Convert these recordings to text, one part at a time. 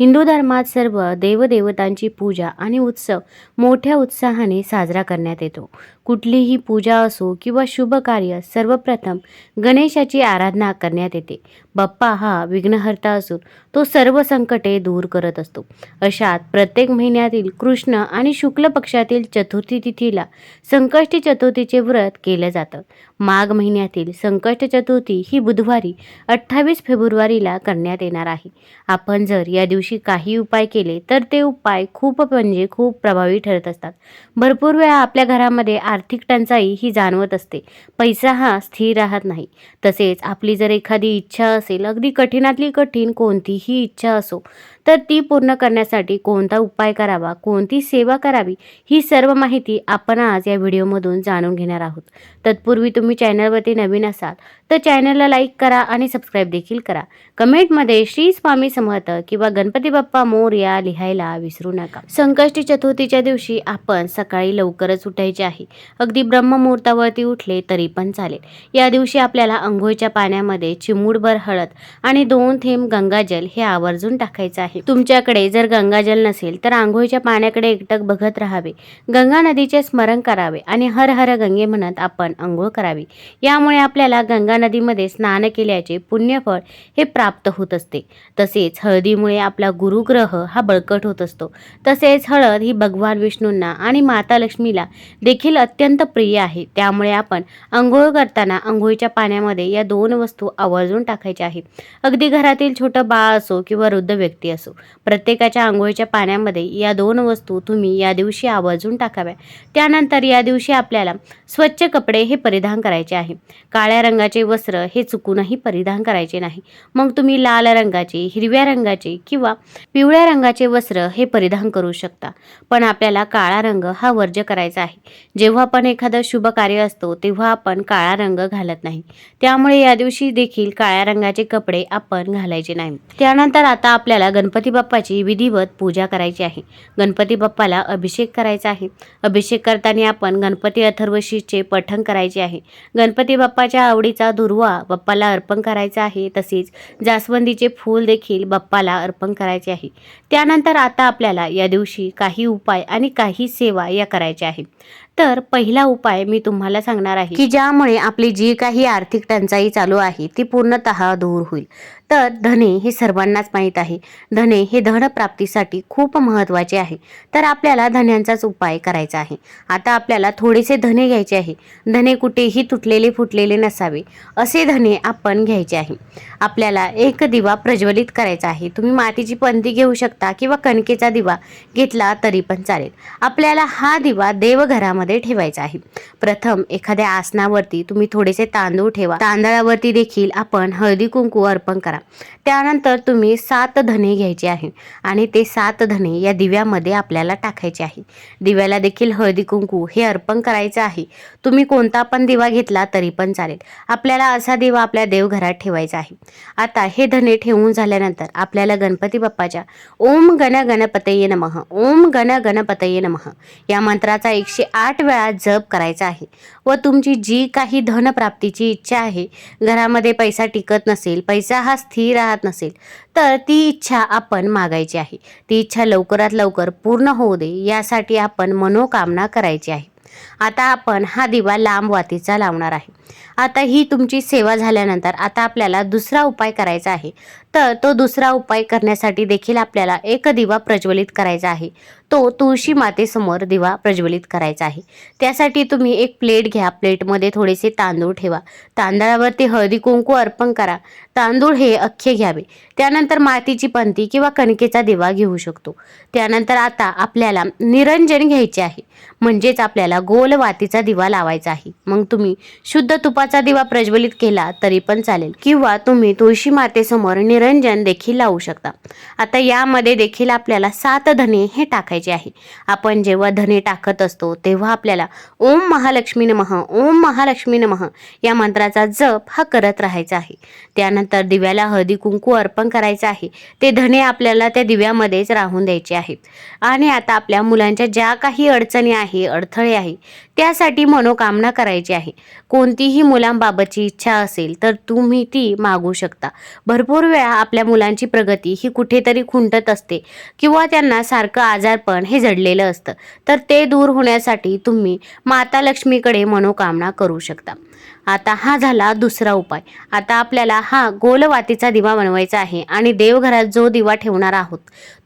हिंदू धर्मात सर्व देवदेवतांची पूजा आणि उत्सव मोठ्या उत्साहाने साजरा करण्यात येतो. कुठलीही पूजा असो किंवा शुभ कार्य सर्वप्रथम गणेशाची आराधना करण्यात येते. बाप्पा हा विघ्नहर्ता असून तो सर्व संकटे दूर करत असतो. अशात प्रत्येक महिन्यातील कृष्ण आणि शुक्ल पक्षातील चतुर्थी तिथीला संकष्टी चतुर्थीचे व्रत केलं जातं. माघ महिन्यातील संकष्ट चतुर्थी ही बुधवारी अठ्ठावीस फेब्रुवारीला करण्यात येणार आहे. आपण जर या दिवशी काही उपाय केले तर ते उपाय खूप म्हणजे खूप प्रभावी ठरत असतात. भरपूर वेळा आपल्या घरामध्ये आर्थिक टंचाई ही जाणवत असते. पैसा हा स्थिर राहत नाही. तसेच आपली जर एखादी इच्छा असेल अगदी कठीणातली कठीण कोणतीही इच्छा असो तर ती पूर्ण करण्यासाठी कोणता उपाय करावा कोणती सेवा करावी ही सर्व माहिती आपण आज या व्हिडिओमधून जाणून घेणार आहोत. तत्पूर्वी तुम्ही चॅनलवरती नवीन असाल तर चॅनलला लाईक करा आणि सबस्क्राईब देखील करा. कमेंटमध्ये श्री स्वामी समर्थ किंवा गणपती बाप्पा मोर्या लिहायला विसरू नका. संकष्टी चतुर्थीच्या दिवशी आपण सकाळी लवकरच उठायचे आहे. अगदी ब्रह्ममुहूर्तावरती उठले तरी पण चालेल. या दिवशी आपल्याला अंघोळीच्या पाण्यामध्ये चिमूडभर हळद आणि दोन थेंब गंगाजल हे आवर्जून टाकायचं आहे. तुमच्याकडे जर गंगाजल नसेल तर आंघोळीच्या पाण्याकडे एकटक बघत राहावे. गंगा नदीचे स्मरण करावे आणि हर हर गंगे म्हणत आपण आंघोळ करावी. यामुळे आपल्याला गंगा नदीमध्ये स्नान केल्याचे पुण्यफळ हे प्राप्त होत असते. तसेच हळदीमुळे आपला गुरुग्रह हा बळकट होत असतो. तसेच हळद ही भगवान विष्णूंना आणि माता लक्ष्मीला देखील अत्यंत प्रिय आहे. त्यामुळे आपण आंघोळ करताना आंघोळीच्या पाण्यामध्ये या दोन वस्तू आवर्जून टाकायच्या आहेत. अगदी घरातील छोटं बाळ असो किंवा वृद्ध व्यक्ती असो प्रत्येकाच्या आंघोळीच्या पाण्यामध्ये या दोन वस्तू तुम्ही या दिवशी आवर्जून टाकाव्या. त्यानंतर या दिवशी आपल्याला स्वच्छ कपडे हे परिधान करायचे आहे. काळ्या रंगाचे वस्त्र हे चुकूनही परिधान करायचे नाही. मग तुम्ही लाल रंगाचे हिरव्या रंगाचे किंवा पिवळ्या रंगाचे वस्त्र हे परिधान करू शकता. पण आपल्याला काळा रंग हा वर्ज्य करायचा आहे. जेव्हा आपण एखादं शुभ कार्य असतो तेव्हा आपण काळा रंग घालत नाही. त्यामुळे या दिवशी देखील काळ्या रंगाचे कपडे आपण घालायचे नाही. त्यानंतर आता आपल्याला गणपती बाप्पाची विधिवत पूजा करायची आहे. गणपती बाप्पाला अभिषेक करायचा आहे. अभिषेक करताना आपण गणपती अथर्वशीचे पठण करायचे आहे. गणपती बाप्पाच्या आवडीचा दुर्वा बाप्पाला अर्पण करायचा आहे. तसेच जास्वंदीचे फूल देखील बाप्पाला अर्पण करायचे आहे. त्यानंतर आता आपल्याला या दिवशी काही उपाय आणि काही सेवा या करायच्या आहे तर पहिला उपाय मी तुम्हाला सांगणार आहे. की ज्यामुळे आपली जी काही आर्थिक टंचाई चालू आहे ती पूर्णतः दूर होईल. तर धने हे सर्वांनाच माहीत आहे. धने हे धनप्राप्तीसाठी खूप महत्त्वाचे आहे. तर आपल्याला धन्यांचाच उपाय करायचा आहे. आता आपल्याला थोडेसे धने घ्यायचे आहे. धने कुठेही तुटलेले फुटलेले नसावे असे धने आपण घ्यायचे आहे. आपल्याला एक दिवा प्रज्वलित करायचा आहे. तुम्ही मातीची पंती घेऊ शकता किंवा कणकेचा दिवा घेतला तरी पण चालेल. आपल्याला हा दिवा देवघरामध्ये ठेवायचा आहे. प्रथम एखाद्या आसनावरती तुम्ही थोडेसे तांदूळ ठेवा. तांदळावरती देखील आपण हळदी कुंकू अर्पण करा. त्यानंतर तुम्ही सात धने घ्यायचे आहे आणि ते सात धने या दिव्यामध्ये आपल्याला टाकायचे आहे. दिव्याला देखील हळदी कुंकू हे अर्पण करायचं आहे. तुम्ही कोणता पण दिवा घेतला तरी पण चालेल. आपल्याला असा दिवा आपल्या देवघरात ठेवायचा आहे. आता हे धने ठेवून झाल्यानंतर आपल्याला गणपती बाप्पाच्या ओम गण गणपतये नमः ओम गण गणपतये नमः या मंत्राचा एकशे आठ वेळा जप करायचा आहे व तुमची जी काही धनप्राप्तीची इच्छा आहे घरामध्ये पैसा टिकत नसेल पैसा हा स्थिर राहत नसेल तर ती इच्छा आपण मागायची आहे. ती इच्छा लवकरात लवकर पूर्ण होऊ दे यासाठी आपण मनोकामना करायची आहे. आता आपण हा दिवा लांब वातीचा लावणार आहे. आता ही तुमची सेवा झाल्यानंतर आता आपल्याला दुसरा उपाय करायचा आहे. तर तो दुसरा उपाय करण्यासाठी देखील आपल्याला एक दिवा प्रज्वलित करायचा आहे. तो तुळशी मातेसमोर दिवा प्रज्वलित करायचा आहे. त्यासाठी तुम्ही एक प्लेट घ्या. प्लेटमध्ये थोडेसे तांदूळ ठेवा. तांदळावरती हळदी कुंकू अर्पण करा. तांदूळ हे अख्खे घ्यावे. त्यानंतर मातीची पंती किंवा कणकेचा दिवा घेऊ शकतो. त्यानंतर आता आपल्याला निरंजन घ्यायचे आहे. म्हणजेच आपल्याला गोल वातीचा दिवा लावायचा आहे. मग तुम्ही शुद्ध तुपाचा दिवा प्रज्वलित केला तरी पण चालेल. किंवा तुम्ही तुळशी मातेसमोर निरंजन देखील लावू शकता. आता यामध्ये देखील आपल्याला सात धने हे टाकायचे आहे. आपण जेव्हा धने टाकत असतो तेव्हा आपल्याला ओम महालक्ष्मी नमः ओम महालक्ष्मी नमः या मंत्राचा जप हा करत राहायचा आहे. त्यानंतर दिव्याला हळदी कुंकू अर्पण करायचं आहे. ते धने आपल्याला त्या दिव्यामध्येच राहून द्यायचे आहेत. आणि आता आपल्या मुलांच्या ज्या काही अडचणी आहे अडथळे आहे त्यासाठी मनोकामना करायची आहे. कोणतीही मुलांबाबतची इच्छा असेल तर तुम्ही ती मागू शकता. भरपूर वेळा आपल्या मुलांची प्रगती ही कुठेतरी खुंटत असते किंवा त्यांना सारखं आजारपण हे जडलेलं असतं. तर ते दूर होण्यासाठी तुम्ही माता लक्ष्मीकडे मनोकामना करू शकता. आता हा झाला दुसरा उपाय. आता आपल्याला हा गोल वातीचा दिवा बनवायचा आहे आणि देवघरात जो दिवा ठेवणार आहोत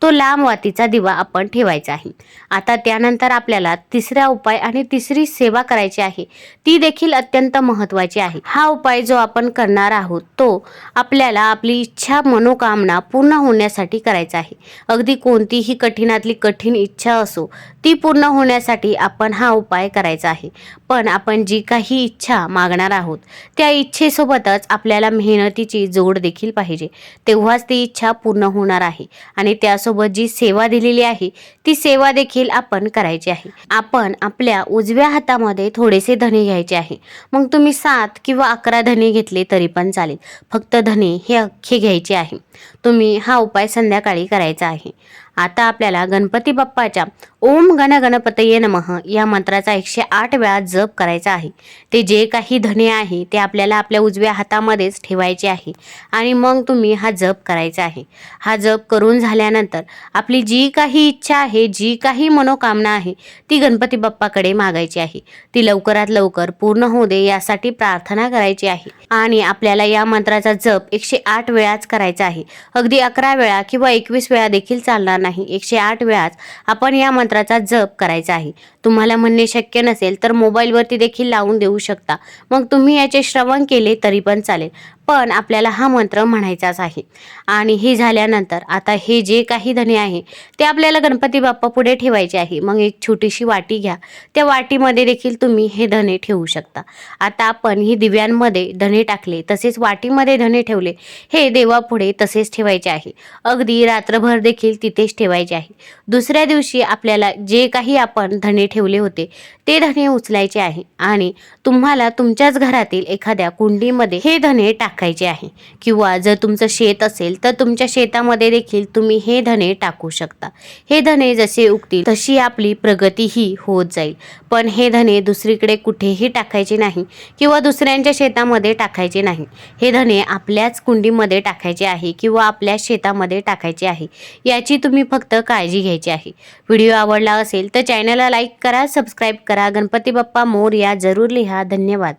तो लांब वातीचा दिवा आपण ठेवायचा आहे. आता त्यानंतर आपल्याला तिसरा उपाय आणि तिसरी सेवा करायची आहे ती देखील अत्यंत महत्त्वाची आहे. हा उपाय जो आपण करणार आहोत तो आपल्याला आपली इच्छा मनोकामना पूर्ण होण्यासाठी करायचा आहे. अगदी कोणतीही कठीणातली कठीण इच्छा असो ती पूर्ण होण्यासाठी आपण हा उपाय करायचा आहे. पण आपण जी काही इच्छा मागणार आहोत. त्या इच्छेसोबतच आपल्याला मेहनतीची जोड देखील पाहिजे. तेव्हाच ती इच्छा पूर्ण होणार आहे आणि त्यासोबत जी सेवा दिलेली आहे ती सेवा देखील आपण करायची आहे. आपण आपल्या उजव्या हातामध्ये थोडेसे धने घ्यायचे आहे. मग तुम्ही सात किंवा अकरा धने घेतले तरी पण चालेल. फक्त धने हे अख्खे घ्यायचे आहे. तुम्ही हा उपाय संध्याकाळी करायचा आहे. आता आपल्याला गणपती बाप्पाच्या ओम गण गणपतये नमः या मंत्राचा एकशे आठ वेळा जप करायचा आहे. ते जे काही धने आहे ते आपल्याला आपल्या उजव्या हातामध्येच ठेवायचे आहे आणि मग तुम्ही हा जप करायचा आहे. हा जप करून झाल्यानंतर आपली जी काही इच्छा आहे जी काही मनोकामना आहे ती गणपती बाप्पाकडे मागायची आहे. ती लवकरात लवकर पूर्ण होऊ दे यासाठी प्रार्थना करायची आहे. आणि आपल्याला या मंत्राचा जप एकशे आठ वेळाच करायचा आहे. अगदी अकरा वेळा किंवा एकवीस वेळा देखील चालणार नाही. एकशे आठ वेळाच आपण या मंत्राचा जप करायचा आहे. तुम्हाला म्हणणे शक्य नसेल तर मोबाईलवरती देखील लावून देऊ शकता. मग तुम्ही याचे श्रवण केले तरी पण चालेल. पण आपल्याला हा मंत्र म्हणायचाच आहे. आणि हे झाल्यानंतर आता हे जे काही धने आहे ते आपल्याला गणपती बाप्पा पुढे ठेवायचे आहे. मग एक छोटीशी वाटी घ्या. त्या वाटीमध्ये देखील तुम्ही हे धने ठेवू शकता. आता आपण ही दिव्यांमध्ये धने टाकले तसेच वाटीमध्ये धने ठेवले हे देवापुढे तसेच ठेवायचे आहे. अगदी रात्रभर देखील तिथेच ठेवायचे आहे. दुसऱ्या दिवशी आपल्याला जे काही आपण धने ठेवले होते ते धने उचलायचे आहे. आणि तुम्हाला तुमच्याच घरातील एखाद्या कुंडीमध्ये हे धने टाकायचे आहे. किंवा जर तुमचं शेत असेल तर तुमच्या शेतामध्ये देखील तुम्ही हे धने टाकू शकता. हे धने जसे उगतील तशी आपली प्रगतीही होत जाईल. पण हे धने दुसरीकडे कुठेही टाकायचे नाही किंवा दुसऱ्यांच्या शेतामध्ये टाकायचे नाही. हे धने आपल्याच कुंडीमध्ये टाकायचे आहे किंवा आपल्या शेतामध्ये टाकायचे आहे याची तुम्ही फक्त काळजी घ्यायची आहे. व्हिडिओ आवडला असेल तर चॅनलला लाईक करा सबस्क्राईब करा. गणपती बाप्पा मोर या जरूर लिहा. धन्यवाद.